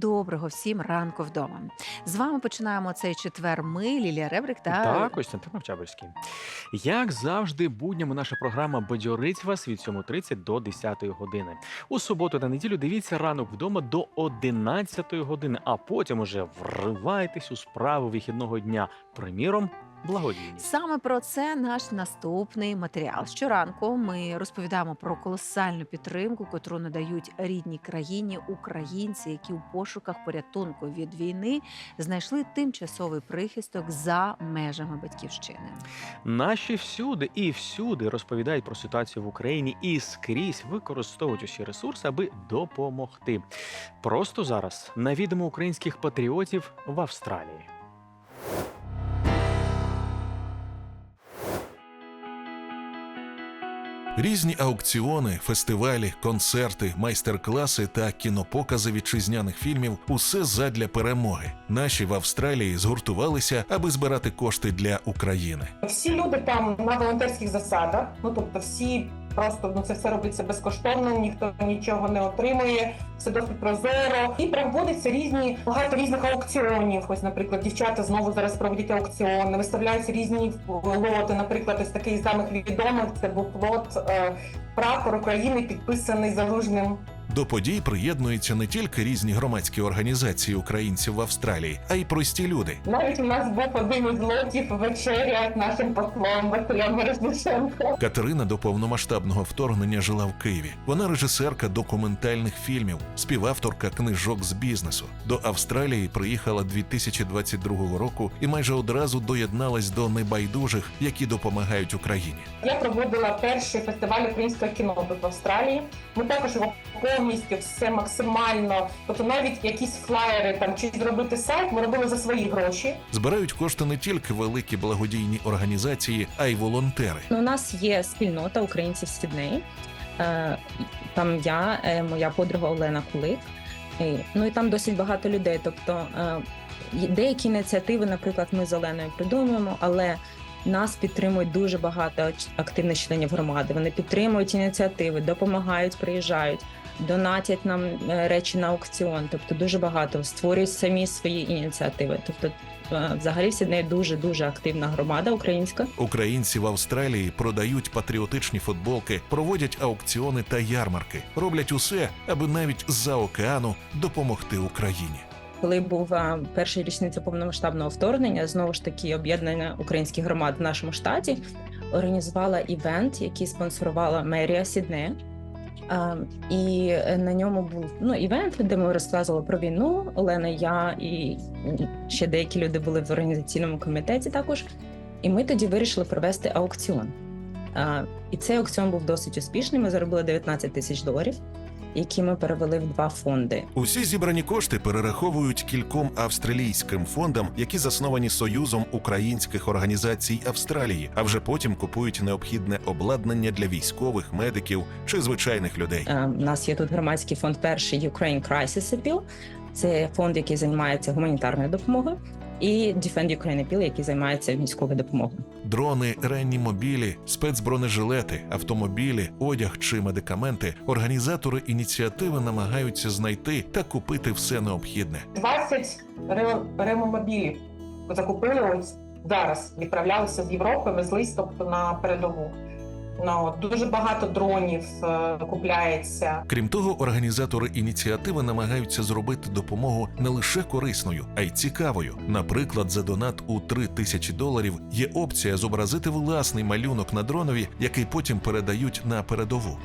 доброго всім ранку вдома. З вами починаємо цей четвер. Ми Лілія Ребрик та Так, Костянтин Овчабельський. Як завжди, буднями наша програма бадьорить вас від 7.30 до 10 години. У суботу та неділю дивіться ранок вдома до 11 години, а потім уже вривайтесь у справи вихідного дня. Приміром, благодійність. Саме про це наш наступний матеріал. Щоранку ми розповідаємо про колосальну підтримку, котру надають рідній країні українці, які у пошуках порятунку від війни знайшли тимчасовий прихисток за межами батьківщини. Наші всюди і всюди розповідають про ситуацію в Україні і скрізь використовують усі ресурси, аби допомогти. Просто зараз навідимо українських патріотів в Австралії. Різні аукціони, фестивалі, концерти, майстер-класи та кінопокази вітчизняних фільмів усе задля перемоги. Наші в Австралії згуртувалися, аби збирати кошти для України. Всі люди там на волонтерських засадах. Ну тобто, всі просто ну це все робиться безкоштовно, ніхто нічого не отримує, все досить прозоро. І проводяться різні багато різних аукціонів. Ось, наприклад, дівчата знову зараз проводять аукціони, виставляються різні лоти. Наприклад, ось такий самих відомих це був лот е, прапор України, підписаний залужним. До подій приєднуються не тільки різні громадські організації українців в Австралії, а й прості люди. Навіть у нас був один із лотів вечеря з нашим послом Василем Мережниченко. Катерина до повномасштабного вторгнення жила в Києві. Вона режисерка документальних фільмів, співавторка книжок з бізнесу. До Австралії приїхала 2022 року і майже одразу доєдналась до небайдужих, які допомагають Україні. Я проводила перший фестиваль українського кіно тут в Австралії. Ми також його повністю все максимально, тобто навіть якісь флаєри там чи зробити сайт, ми робили за свої гроші. Збирають кошти не тільки великі благодійні організації, а й волонтери. Ну, у нас є спільнота українців Сіднеї. Е, Там я, е, моя подруга Олена Кулик. Ну і там досить багато людей. Тобто е, деякі ініціативи, наприклад, ми з Оленою придумуємо, але нас підтримують дуже багато активних членів громади. Вони підтримують ініціативи, допомагають, приїжджають, донатять нам е, речі на аукціон. Тобто дуже багато створюють самі свої ініціативи. Тобто, е, взагалі, в Сіднеї дуже дуже активна громада українська. Українці в Австралії продають патріотичні футболки, проводять аукціони та ярмарки, роблять усе, аби навіть з-за океану допомогти Україні. Коли був а, перша річниця повномасштабного вторгнення, знову ж таки об'єднання українських громад в нашому штаті організувала івент, який спонсорувала мерія Сіднея. І е, на ньому був ну івент, де ми розказували про війну. Олена, я і ще деякі люди були в організаційному комітеті також. І ми тоді вирішили провести аукціон. І цей аукціон був досить успішний. Ми заробили 19 тисяч доларів, які ми перевели в два фонди. Усі зібрані кошти перераховують кільком австралійським фондам, які засновані Союзом українських організацій Австралії, а вже потім купують необхідне обладнання для військових, медиків чи звичайних людей. Е, У нас є тут громадський фонд перший Ukraine Crisis Appeal. Це фонд, який займається гуманітарною допомогою, і Defend Ukraine Appeal, який займається військовою допомогою. Дрони, реанімобілі, спецбронежилети, автомобілі, одяг чи медикаменти. Організатори ініціативи намагаються знайти та купити все необхідне. 20 ре- ремомобілів закупили ось зараз. Відправлялися з Європи, везлись тобто на передову. Ну, дуже багато дронів е, купляється. Крім того, організатори ініціативи намагаються зробити допомогу не лише корисною, а й цікавою. Наприклад, за донат у 3 тисячі доларів є опція зобразити власний малюнок на дронові, який потім передають на передову.